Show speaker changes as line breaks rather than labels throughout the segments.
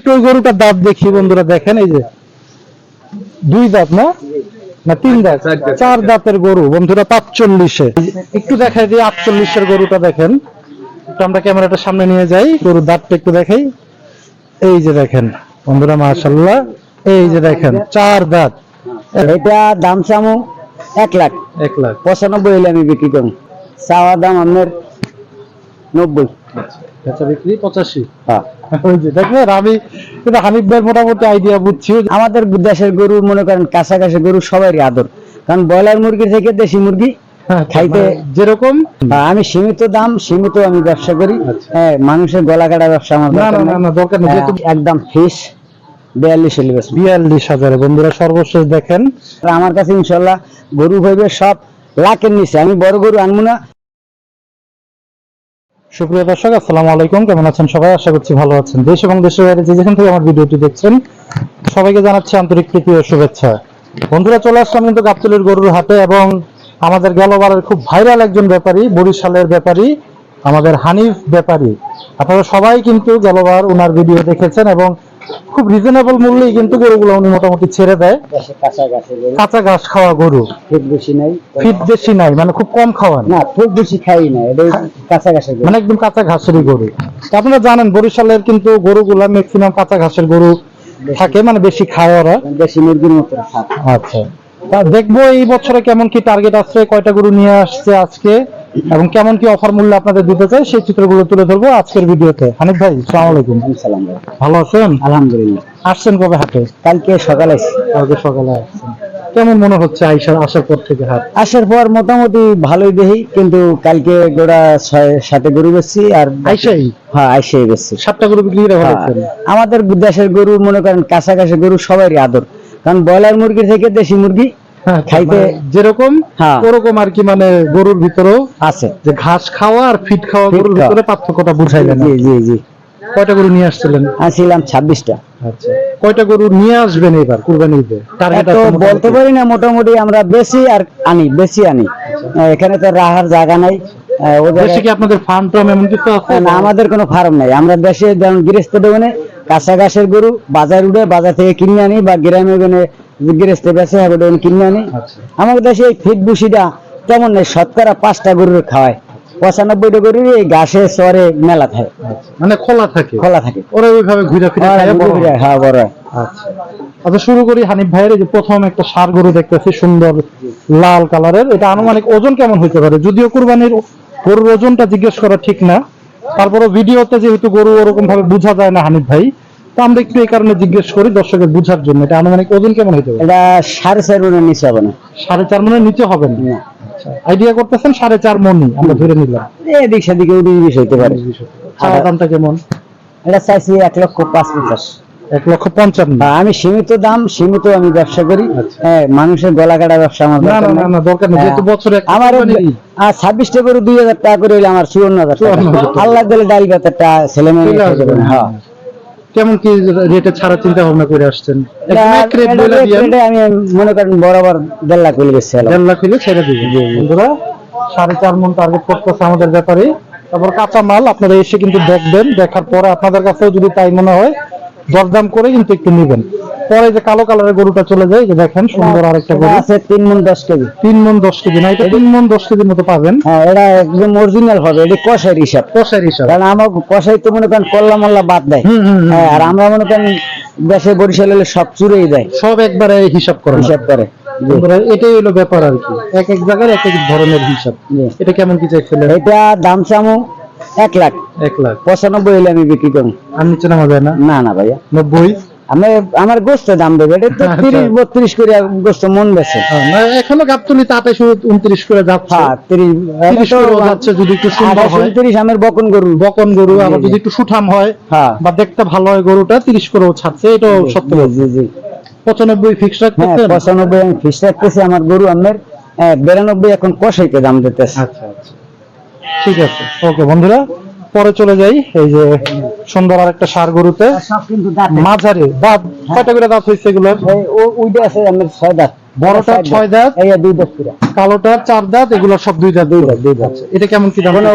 একটু ওই গরুটার দাঁত দেখি বন্ধুরা দেখেন এই যে। দুই দাঁত না? না তিন দাঁত? চার দাঁতের গরু বন্ধুরা পাঁচচল্লিশে। একটু দেখাই আটচল্লিশের গরুটা দেখেন। একটু আমরা ক্যামেরাটা সামনে নিয়ে যাই গরুর দাঁতটা একটু দেখাই। এই যে দেখেন বন্ধুরা মাশাল্লাহ এই যে দেখেন চার দাঁত।
এটা দাম চামু এক লাখ।
এক লাখ।
পঁচানব্বই হলে আমি বিক্রি করব। চাওয়া দাম আপনার নব্বই।
বেচা বিক্রি পঁচাশি।
হ্যাঁ।
দেখবেন আমি কিন্তু হানিফ ভাই মোটামুটি আইডিয়া বুঝছি।
আমাদের দেশের গরু মনে করেন কাছাকাছি গরু সবারই আদর। কারণ ব্রয়লার মুরগি থেকে দেশি মুরগি খাইতে
মানে যেরকম।
হ্যাঁ, আমি সীমিত দাম সীমিত আমি ব্যবসা করি।
আচ্ছা।
হ্যাঁ মানুষের গলা কাটা ব্যবসা আমার দরকার নাই। হ্যাঁ, একদম ফিস বিয়াল্লিশ
বিয়াল্লিশ হাজারে। বন্ধুরা সর্বশেষ দেখেন।
আমার কাছে ইনশাল্লাহ গরু হইবে সব লাখের নিচে। আমি বড় গরু আনব না।
সুপ্রিয় দর্শক, আসসালামু আলাইকুম। কেমন আছেন সবাই? আশা করছি ভালো আছেন। দেশ এবং দেশের বাইরে যে যেখান থেকে আমার ভিডিওটি দেখছেন, সবাইকে জানাচ্ছি আন্তরিক প্রীতি ও শুভেচ্ছা। বন্ধুরা, চলে আসলাম কিন্তু গাবতলির গরুর হাটে এবং আমাদের গেলবারের খুব ভাইরাল একজন ব্যাপারী, বরিশালের ব্যাপারী, আমাদের হানিফ ব্যাপারী। আপনারা সবাই কিন্তু গেলবার ওনার ভিডিও দেখেছেন এবং খুব রিজনেবল মূল্যেই কিন্তু গরুগুলো উনি মোটামুটি ছেড়ে দেয়। কাঁচা ঘাস খাওয়া গরু।
খুব বেশি নাই?
ফিট বেশি নাই মানে খুব কম খাওয়ান
না। খুব বেশি খাই না এটা কাছাকাছি গরু।
মানে একদম কাঁচা ঘাসেরই গরু। আপনারা জানেন বরিশালের কিন্তু গরুগুলা ম্যাক্সিমাম কাঁচা ঘাসের গরু থাকে মানে বেশি খায় ওরা।
বেশি মুরগির মতো
আচ্ছা। তা দেখব এই বছরে কেমন কি টার্গেট আছে কয়টা গরু নিয়ে আসছে আজকে? এবং কেমন কি অফার মূল্য আপনাদের দিতে চাই সেই চিত্রগুলো তুলে ধরবো আজকের ভিডিওতে। হানিফ ভাই সালাম আলাইকুম।
সালাম ভাই।
ভালো আছেন?
আলহামদুলিল্লাহ।
আসছেন কবে হাটে?
কালকে সকালে
কালকে সকালে আসছেন। কেমন মনে হচ্ছে আইসার আসার পর থেকে হাট?
আসার পর মোটামুটি ভালোই দেখি কিন্তু কালকে গোড়া ছয় সাথে গরু বেচছি আর
আইসাই
হ্যাঁ আইসাই বেচছি।
সাতটা গরু বিক্রি করে
হ্যাঁ, আমাদের দেশের গরু মনে করেন কাছাকাছি গরু সবারই আদর। কারণ ব্রয়লার মুরগির থেকে দেশি মুরগি খাইতে-
মানে যেরকম
হ্যাঁ।
ওরকম আর কি মানে গরুর ভিতরেও
আছে।
যে ঘাস খাওয়া আর ফিট খাওয়া গরুর ভিতরে পার্থক্যটা বুঝাইলেন
জি জি জি।
কয়টা গরু নিয়ে আসছিলেন?
আছিলাম ছাব্বিশটা।
আচ্ছা। কয়টা গরু নিয়ে আসবেন এবার কুরবানিতে টার্গেট
বলতে পারি না মোটামুটি আমরা বেশি আর আনি বেশি আনি। এখানে তো রাহার জায়গা নাই।
দেশে কি আপনাদের ফার্ম টার্ম এমন কিছু আছে?
না আমাদের কোনো ফার্ম নাই। আমরা দেশে যেমন গৃহস্থ দেবনে কাঁচা ঘাসের গরু বাজার উঠে বাজার থেকে কিনে আনি বা গ্রামে বেছে হবে ওখানে কিনে আনি।
আচ্ছা।
আমাদের দেশে এই ফিট বুসিটা তেমন নেই শতকরা পাঁচটা গরুর খাওয়ায়। পঁচানব্বইটা গরুর এই ঘাসে চরে মেলা থাকে।
আচ্ছা। মানে খোলা থাকে?
খোলা থাকে।
ওরা ওইভাবে ঘুরে ফিরে হয়।
হ্যাঁ বড়
আচ্ছা। আচ্ছা শুরু করি হানিফ ভাইয়ের যে প্রথম একটা সার গরু দেখতেছি সুন্দর লাল কালারের। এটা আনুমানিক ওজন কেমন হতে পারে? যদিও কুরবানির গরুর ওজনটা জিজ্ঞেস করা ঠিক না। তারপরে ভিডিওতে যেহেতু গরু ওরকম ভাবে বোঝা যায় না হানিফ ভাই তো আমরা একটু এই কারণে জিজ্ঞেস করি দর্শকের বোঝার জন্য। এটা আনুমানিক ওজন কেমন হতে পারে?
এটা সাড়ে চার মনের নিচে হবে না।
সাড়ে চার মনের নিচে হবে না। আইডিয়া করতেছেন সাড়ে চার মনই আমরা ধরে নিলাম।
এদিক সেদিকে উনিশ বিশ হইতে পারে।
দামটা কেমন?
এটা চাইছি এক লক্ষ পাঁচ পঞ্চাশ
এক লক্ষ পঞ্চান্ন।
আমি সীমিত দাম সীমিত আমি ব্যবসা করি।
আচ্ছা।
হ্যাঁ মানুষের গলা কাটা ব্যবসা আমার
না না না দরকার নেই যেহেতু
হ্যাঁ।
বছরে
আমার আর ছাব্বিশটা করে দুই হাজার টাকা করে আমার চুয়ান্ন হাজার টাকা।
54,000 টাকা।
আল্লাহ দিলে ডাল বেতারটা ছেলে মেয়ে হ্যাঁ।
কেমন কি রেটে ছাড়া চিন্তা ভাবনা করে আসছেন? বলে
আমি মনে করেন বরাবর দেড় লাখ হইলে গেছে
দেড় লাখ হলে ছেড়ে দিবেন। বন্ধুরা সাড়ে চার মন টার্গেট করতেছে আমাদের ব্যাপারে। তারপর কাঁচা মাল আপনারা এসে কিন্তু দেখবেন দেখার পরে আপনাদের কাছেও যদি তাই মনে হয় দরদাম করে কিন্তু একটু নেবেন। পরে যে কালো কালারের গরুটা চলে যায় যে দেখেন সুন্দর আরেকটা গরু।
আছে তিন মন দশ কেজি।
তিন মন দশ কেজি না এটা তিন মন দশ কেজির মতো পাবেন।
হ্যাঁ এটা একদম অরিজিনাল হবে এটা কষার হিসাব।
কষার হিসাব।
কারণ আমার কষাই তো মনে করেন কল্লা মল্লা বাদ দেয়। হ্যাঁ, আর আমরা মনে করেন দেশে বরিশাল হলে সব চুরেই দেয়।
সব একবারে হিসাব করে
হিসাব করে।
এটাই হলো ব্যাপার আর কি। এক এক জায়গায় এক এক ধরনের হিসাব। এটা কেমন কি চাইছিলেন?
এটা দাম চামু এক লাখ।
এক লাখ।
পঁচানব্বই হলে আমি বিক্রি করব।
আর নিচে নামা যায় না?
না না ভাইয়া।
নব্বই?
আমি আমার গোস্ত দাম দেবে। এটা তো
আচ্ছা।
তিরিশ বত্রিশ করে গোস্ত মন বেছে।
হ্যাঁ, না, এখনও গাবতলিতে আঠাশ উনত্রিশ করে যাচ্ছে।
হ্যাঁ তিরিশ
তিরিশ করেও যাচ্ছে যদি একটু সুন্দর হয়।
তিরিশ আমের বকন গরু।
বকন গরু আবার যদি একটু সুঠাম হয়
হ্যাঁ।
বা দেখতে ভালো হয় গরুটা তিরিশ করেও ছাড়ছে এটাও সত্য
জি, জি।
পঁচানব্বই ফিক্স
হ্যাঁ
রাখতেছেন
পঁচানব্বই আমি ফিস রাখতেছি আমার গরু আমের হ্যাঁ, বিরানব্বই এখন কষাইতে দাম দিতেছে।
আচ্ছা আচ্ছা। ঠিক আছে। ওকে বন্ধুরা পরে চলে যাই। এই যে সুন্দর আর একটা সার গরুতে। মাঝারি। দাঁত কয়টা করে দাঁত হয়েছে এগুলোর?
ওইটা আছে আমার ছয় দাঁত।
বড়টা ছয় দাঁত।
দুই দাঁত
কালোটা চার দাঁত এগুলো সব দুই দাঁত। দুই দাঁত দুই দাঁত। এটা কেমন কি দাম?
কোনো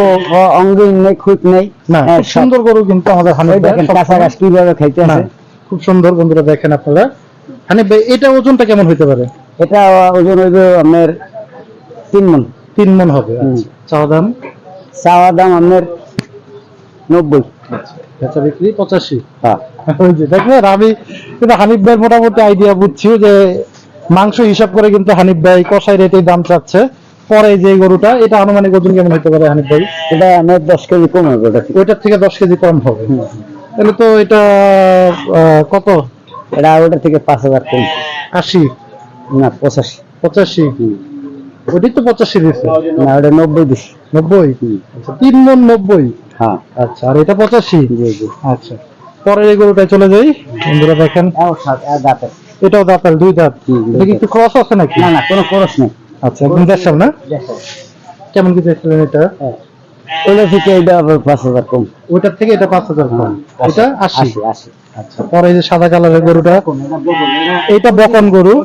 অঙ্গহীন নেই খুঁত নেই।
না
হ্যাঁ,
সুন্দর গরু কিন্তু আমাদের ভাই।
দেখেন কাঁচা ঘাস কীভাবে খাইতে আছে।
খুব সুন্দর বন্ধুরা দেখেন আপনারা। ভাই এটা ওজনটা কেমন হতে পারে?
এটা ওজন হইবে আপনার তিন মন।
তিন মন হবে। আচ্ছা। চাওয়া দাম?
চাওয়া দাম আপনার নব্বই।
বেচা বিক্রি পঁচাশি।
হ্যাঁ।
ওই যে দেখবেন আমি কিন্তু হানিফ ভাইয়ের মোটামুটি আইডিয়া বুঝছি যে মাংস হিসাব করে কিন্তু হানিফ ভাই কষাই রেটেই দাম চাচ্ছে। পরে যে গরুটা এটা আনুমানিক ওজন কেমন হতে পারে হানিফ ভাই?
এটা আপনার দশ কেজি কম হবে
ওইটার থেকে দশ কেজি কম হবে। তাহলে তো এটা কত?
এটা ওটা থেকে পাঁচ হাজার কম।
আশি?
না পঁচাশি।
পঁচাশি? ওইটাই তো পঁচাশি দিচ্ছে
না ওটা নব্বই দিস
নব্বই? আচ্ছা তিন মন নব্বই।
হ্যাঁ।
আচ্ছা আর এটা পঁচাশি? আচ্ছা। পরের এই গরুটায় চলে যাই। বন্ধুরা দেখেন।
দাঁতের।
এটাও দাঁতাল দুই দাঁত।
হুম,
এটা কি একটু ক্রস আছে নাকি?
না না কোনো খরচ নেই।
আচ্ছা একদম না? কেমন কি চাইছিলেন এটা?
হ্যাঁ। ওটা থেকে এটা আবার পাঁচ হাজার কম।
ওইটার থেকে এটা পাঁচ হাজার কম। এটা আশি
আশি। আশি
আচ্ছা। পরে যে সাদা কালারের গরুটা। এইটা বকন গরু।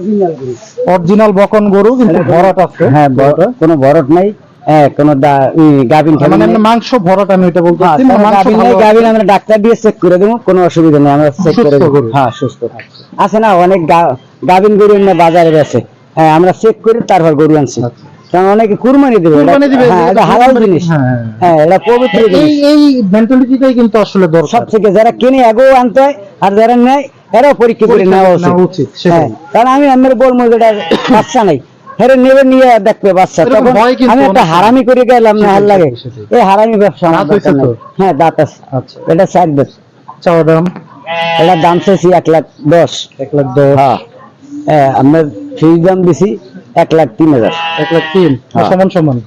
অরিজিনাল বকন গরু কিন্তু ভরাট আছে।
হ্যাঁ
গরুটা।
কোনো ভরট নাই। হ্যাঁ কোনো গাভিন
মানে
ঠাভিন
এমনি
নেই।
মাংস ভরাট আমি এটা বলতে
হ্যাঁ,
না,
গাভিন নেই,
ভালো। আছে।
গাভিন আমরা ডাক্তার দিয়ে চেক করে দেবো কোনো অসুবিধা নেই আমরা চেক করে দেবো। হ্যাঁ সুস্থ। আছে না অনেক গাভিন গরু এমনি বাজারে বেছে হ্যাঁ আমরা চেক করে তারপর গরু আনছি।
আচ্ছা।
কারণ অনেকে কুরবানি দেবে এটা-
কুরবানি দিবে,
হ্যাঁ
এটা
এটা হালাল জিনিস।
হ্যাঁ,
এটা পবিত্র
এই
জিনিস।
এই মেন্টালিটিটাই কিন্তু আসলে দরকার।
সব থেকে যারা কিনে আগেও আনতে হয় আর যারা নেয় এরাও পরীক্ষা করে নেওয়া উচিত। হ্যাঁ, কারণ আমি আমার বলব যেটা বাচ্চা নাই। হেরে নেবে নিয়ে দেখবে বাচ্চা। তখন আমি একটা হারামি করে গেলাম না লাগে। এই হারামি ব্যবসা আমার। হ্যাঁ দাঁত আছে।
আচ্ছা।
এটা
চাওয়া দাম?
এটার দাম চাইছি এক লাখ দশ।
এক লাখ দশ?
হ্যাঁ। হ্যাঁ আপনার ফিজ দাম দিছি এক লাখ তিন হাজার।
এক লাখ তিন?
হ্যাঁ।
সমান সমান?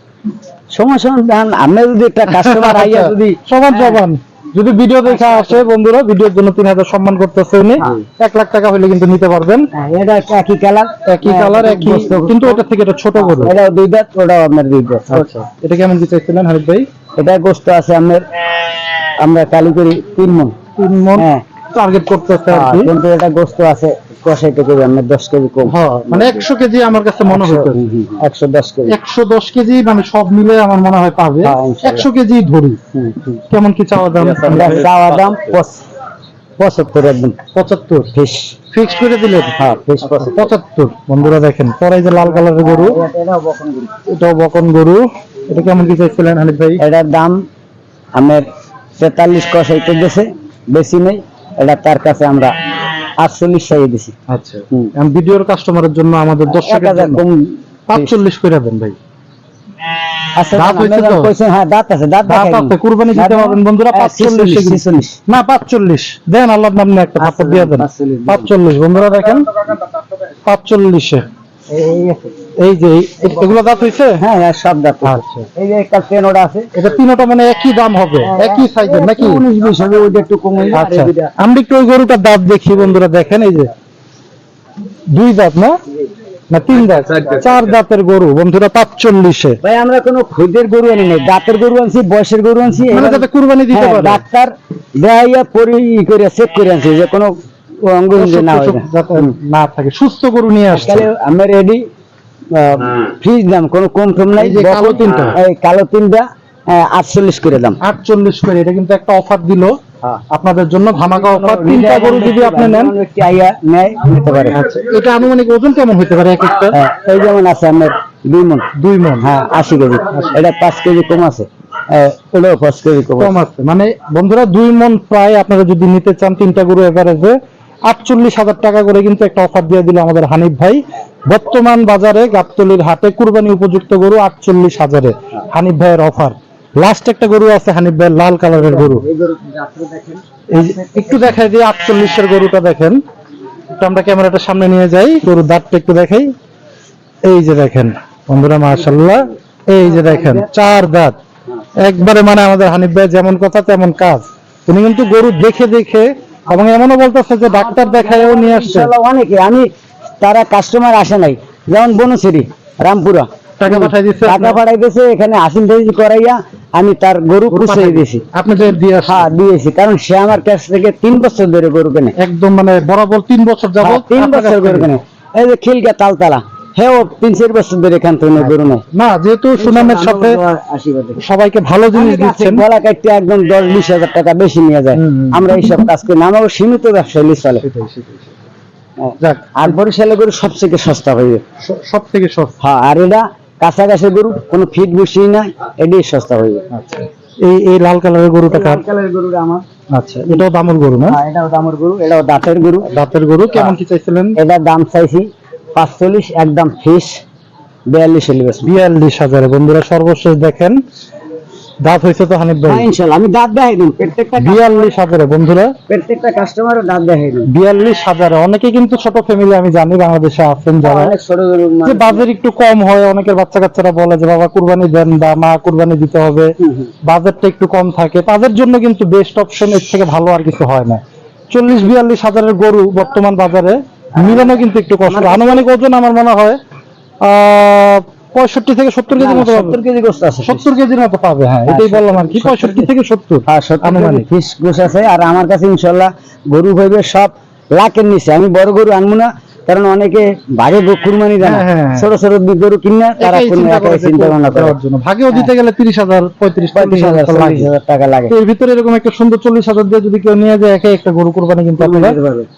সময় সময় দাম যদি একটা কাস্টমার আইয়া যদি
সমান সমান। যদি ভিডিও দেখা আসে বন্ধুরা ভিডিওর জন্য তিন হাজার সম্মান করতেছে উনি।
হ্যাঁ।
এক লাখ টাকা হলে কিন্তু নিতে পারবেন।
হ্যাঁ, এটা একই কালার
একই কালার একই কিন্তু ওটা থেকে এটা ছোট গরু
এটা দুই দাঁত ওটাও আপনার দুই দাঁত।
আচ্ছা এটা কেমন কি চাইছিলেন হারিফ ভাই?
এটা গোস্ত আছে আমাদের আমরা কালি করি তিন মন
তিন মন
হ্যাঁ।
টার্গেট করতেছে আর
কিন্তু এটা গোস্ত আছে কষাইতে কেজি আপনার দশ কেজি কম।
হ্যাঁ মানে একশো কেজি আমার কাছে মনে হইতেছে
একশো দশ কেজি।
একশো দশ কেজি মানে সব মিলে আমার মনে হয় পাবে।
হ্যাঁ,
একশো কেজি ধরি। কেমন কি চাওয়া দাম?
চাওয়া দাম পঁচাত্তর একদম।
পঁচাত্তর?
ফিস
ফিক্সড করে দিলেন
হ্যাঁ পঁচাত্তর।
বন্ধুরা দেখেন পরে যে লাল কালারের গরু
এটাও বকন গরু।
এটাও বকন গরু এটা কেমন কি চাইছিলেন হানিফ ভাই?
এটার দাম আমার তেতাল্লিশ কষাইতে দিছে বেশি নেই। এটা তার কাছে আমরা আটচল্লিশ চাইয়ে দিছি।
আচ্ছা। ভিডিওর কাস্টমারের জন্য আমাদের দর্শকের জন্য পাঁচচল্লিশ করে দেন ভাই। দাঁত হয়েছে
আপনারা
তো?
কইছেন, দাঁত আছে দাঁত
দাঁত
দেখাই দিন।
আছে, কুরবানি দিতে
দাঁত
পারবেন বন্ধুরা, 45
ছেচল্লিশ, ছেচল্লিশ।
না পাঁচচল্লিশ। দিয়ে
এই
যে এগুলো দাঁত হইছে?
হ্যাঁ হ্যাঁ সব দাঁত আছে।
আচ্ছা।
এই যে একটা পেন আছে।
এটা তিনটা মানে একই দাম হবে? একই সাইজের নাকি?
উনিশ বিশ হবে ওইটা একটু কম
আচ্ছা। আমরা একটু ওই গরুটার দাঁত দেখি বন্ধুরা দেখেন এই যে। দুই দাঁত না? না তিন দাঁত। চার দাঁতের গরু বন্ধুরা পাঁচচল্লিশে।
ভাই আমরা কোনো খুদের গরু আনি নাই। দাঁতের গরু আনছি বয়সের গরু আনছি
মানে
এবার-
যাতে কুরবানি দিতে
হ্যাঁ,
পারে।
ডাক্তার পরি ই করে চেক করে আনছি যে কোনো না না।
না থাকে। সুস্থ গরু নিয়ে আসছে।
আমরা রেডি ফ্রিজ দাম কোনো কম টম নাই।
যে কালো তিনটা।
এই কালো তিনটা আটচল্লিশ করে দাম।
আটচল্লিশ করে এটা কিন্তু একটা অফার দিল।
হ্যাঁ।
আপনাদের জন্য ধামাকা অফার তিনটা গরু যদি আপনি নেন।
আইয়া নেয় নিতে পারে।
আচ্ছা। এটা আনুমানিক ওজন কেমন হতে পারে এক একটা?
হ্যাঁ, এই যেমন আছে আপনার দুই মন।
দুই মন।
হ্যাঁ আশি কেজি। এটা পাঁচ কেজি কম আছে। হ্যাঁ, ওটাও পাঁচ কেজি কম
কম
আছে।
আছে। মানে বন্ধুরা দুই মন প্রায় আপনারা যদি নিতে চান তিনটা গরু এভারেজে আটচল্লিশ হাজার টাকা করে কিন্তু একটা অফার দিয়ে দিল আমাদের হানিফ ভাই। বর্তমান বাজারে গাবতলির হাটে কুরবানি উপযুক্ত গরু আটচল্লিশ হাজারে। হানিফ ভাইয়ের অফার লাস্ট একটা গরু আছে হানিফ ভাইয়ের লাল কালারের গরু।
এই
যে একটু দেখাই দিই আটচল্লিশের গরুটা দেখেন। একটু আমরা ক্যামেরাটা সামনে নিয়ে যাই গরুর দাঁতটা একটু দেখাই। এই যে দেখেন বন্ধুরা মাশাল্লাহ এই যে দেখেন চার দাঁত। একবারে মানে আমাদের হানিফ ভাই যেমন কথা তেমন কাজ। উনি কিন্তু গরু দেখে দেখে এবং এমনও বলতেছে যে ডাক্তার দেখায়ও নিয়ে আসছে।
অনেকে আমি তারা কাস্টমার আসে নাই। যেমন বনশ্রী রামপুরা।
টাকা পাঠাই দিচ্ছে
টাকা পাঠাই দিয়েছে এখানে টাসিল করাইয়া আমি তার গরু খুঁজে দিয়েছি।
দিয়ে।
হ্যাঁ দিয়েছি কারণ সে আমার কাছ থেকে তিন বছর ধরে গরু কেনে।
একদম মানে বরাবর তিন বছর
হ্যাঁ,
যাবত
তিন বছর গরু কেনে। এই যে খিলকা তালতলা। হ্যাঁ তিন চার বছর ধরে এখান থেকে গরু নেই।
না যেহেতু সুনামের সাথে সবাইকে ভালো জিনিস দিচ্ছেন।
গলা কাটতে একদম দশ বিশ হাজার টাকা বেশি নিয়ে যায়।
হুম, হুম।
আমরা এইসব কাজ করি না আমারও সীমিত ব্যবসায়ী চলে। হ্যাঁ। আর বরিশালের গরু সবথেকে সস্তা হয়ে
সব থেকে সস্তা।
হ্যাঁ আর এটা কাছাকাছি গরু কোনো ফিট বসি না এটাই সস্তা হয়ে যায়
আচ্ছা। এই এই লাল কালারের গরুটা কার?
কালের গরুটা আমার।
আচ্ছা এটাও দামের গরু না?
হ্যাঁ এটাও দামের গরু এটাও দাঁতের গরু।
দাঁতের গরু কেমন কি চাইছিলেন?
এটার দাম চাইছি পাঁচচল্লিশ একদম ফিস বিয়াল্লিশ
বিয়াল্লিশ হাজারে। বন্ধুরা সর্বশেষ দেখেন দাঁত হয়েছে তো হানিফ ভাই?
হ্যাঁ আমি দাঁত দেখাই দিন প্রত্যেকটা
বিয়াল্লিশ হাজারে বন্ধুরা।
প্রত্যেকটা দাঁত দেখাই দিন
বিয়াল্লিশ হাজারে অনেকে কিন্তু ছোট ফ্যামিলি আমি জানি বাংলাদেশে আছেন যারা। যে বাজেট একটু কম হয় অনেকের বাচ্চা কাচ্চারা বলে যে বাবা কুরবানি দেন বা মা কুরবানি দিতে হবে। বাজেটটা একটু কম থাকে। তাদের জন্য কিন্তু বেস্ট অপশন এর থেকে ভালো আর কিছু হয় না। চল্লিশ বিয়াল্লিশ হাজারের গরু বর্তমান বাজারে মিলানো কিন্তু একটু কষ্ট। আনুমানিক ওজন আমার মনে হয় আহ পঁয়ষট্টি থেকে সত্তর কেজির মতো
সত্তর কেজি গোস্ত আছে
সত্তর কেজির মতো পাবে হ্যাঁ
হ্যাঁ,
এটাই বললাম আর কি পঁয়ষট্টি থেকে সত্তর
হ্যাঁ সত্তর
আনুমানিক।
ফিস গোস আছে আর আমার কাছে ইনশাল্লাহ গরু হইবে সব লাখের নিচে। আমি বড় গরু আনব না কারণ অনেকে গো- কুরবানি দেয়।
হ্যাঁ, হ্যাঁ, হ্যাঁ।
ছোট ছোট গরু কিনে তারা
একাই
কোনো
চিন্তা
একাই ভাবনা করে।
জন্য। ভাগেও দিতে গেলে তিরিশ হাজার পঁয়ত্রিশ
পঁয়ত্রিশ হাজার
হাজার
চল্লিশ হাজার টাকা লাগে।
এর ভিতরে এরকম একটা সুন্দর চল্লিশ হাজার দিয়ে যদি কেউ নিয়ে যায় একে একটা গরু কোরবানি কিন্তু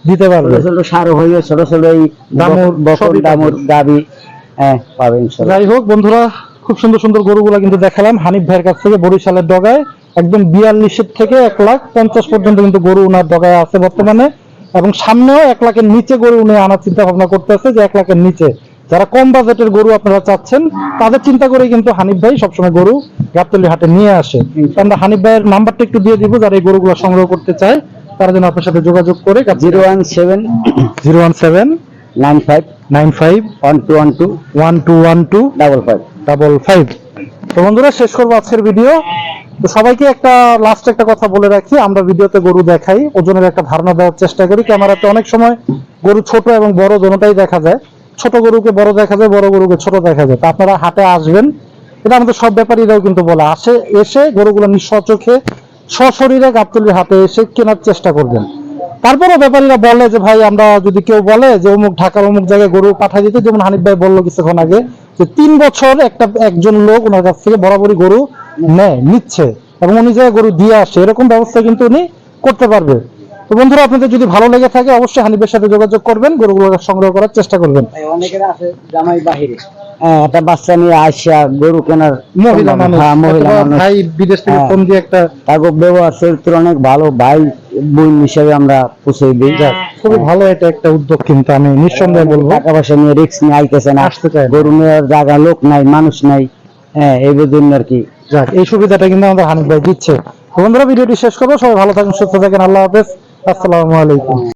দিতে পারবে। ছোট সার হইবে ছোট ছোট এই
দামুর, পাবে।
দামুর গাবি হ্যাঁ পাবে ইনশাল্লাহ
যাই হোক বন্ধুরা খুব সুন্দর সুন্দর গরুগুলা কিন্তু দেখালাম। হানিফ ভাইয়ের কাছ থেকে বরিশালের ডগায় একদম বিয়াল্লিশের থেকে এক লাখ পঞ্চাশ পর্যন্ত কিন্তু গরু উনার ডগায় আছে বর্তমানে। এবং সামনেও এক লাখের নিচে গরু উনি আনার চিন্তা ভাবনা করতেছে যে এক লাখের নিচে। যারা কম বাজেটের গরু আপনারা চাচ্ছেন তাদের চিন্তা করে কিন্তু হানিফ ভাই সবসময় গরু গাবতলি হাটে নিয়ে আসে। আমরা হানিফ ভাইয়ের নাম্বারটা একটু দিয়ে দিব যারা এই গরুগুলো সংগ্রহ করতে চায় তারা যেন আপনার সাথে যোগাযোগ করে
zero one seven
zero one seven
nine five
nine five
one two one two
one two one two
double five.
Double five. তো বন্ধুরা, শেষ করব আজকের ভিডিও তো সবাইকে একটা লাস্ট একটা কথা বলে রাখি, আমরা ভিডিওতে গরু দেখাই, ওজনের একটা ধারণা দেওয়ার চেষ্টা করি। ক্যামেরাতে অনেক সময় গরু ছোট এবং বড় দোনোটাই দেখা যায়। ছোট গরুকে বড় দেখা যায়, বড় গরুকে ছোট দেখা যায়। তো আপনারা হাটে আসবেন। এটা আমাদের সব ব্যাপারীরাও কিন্তু বলে, আসে, এসে গরুগুলো নিঃস্বচোখে সশরীরে গাবতলির হাটে এসে কেনার চেষ্টা করবেন। তারপরে ব্যাপারীরা বলে যে, ভাই, আমরা যদি কেউ বলে যে, অমুক ঢাকার অমুক জায়গায় গরু পাঠাই দিতে, যেমন হানিফ ভাই বলল কিছুক্ষণ আগে যে তিন বছর একটা একজন লোক ওনার কাছ থেকে বরাবরই গরু নেয়, নিচ্ছে এবং উনি যে গরু দিয়ে আসে, এরকম ব্যবস্থা কিন্তু উনি করতে পারবে। তো বন্ধুরা আপনাদের যদি ভালো লেগে থাকে অবশ্যই হানিফের সাথে যোগাযোগ করবেন গরুগুলো সংগ্রহ করার চেষ্টা করবেন।
অনেকের আছে জামাই বাহিরে। হ্যাঁ একটা বাচ্চা নিয়ে আসা গরু কেনার
মহিলা মানুষ
হ্যাঁ মহিলা
অথবা
মানুষ।
ভাই বিদেশ থেকে
হ্যাঁ।
ফোন দিয়ে একটা
তাকে ব্যবহার চরিত্র অনেক ভালো ভাই বোন হিসেবে আমরা পুষে দিই।
খুবই ভালো এটা একটা উদ্যোগ কিন্তু আমি নিঃসন্দেহে বলব।
টাকা পয়সা নিয়ে রিক্স নিয়ে আইতেছে না।
আসতে চায়
গরু নেওয়ার জায়গা লোক নাই মানুষ নাই। হ্যাঁ এই জন্য আর কি।
যাক এই সুবিধাটা কিন্তু আমাদের হানিফ ভাই দিচ্ছে। বন্ধুরা ভিডিওটি শেষ করব। সবাই ভালো থাকেন সুস্থ থাকেন। আল্লাহ হাফেজ। আসসালামু আলাইকুম।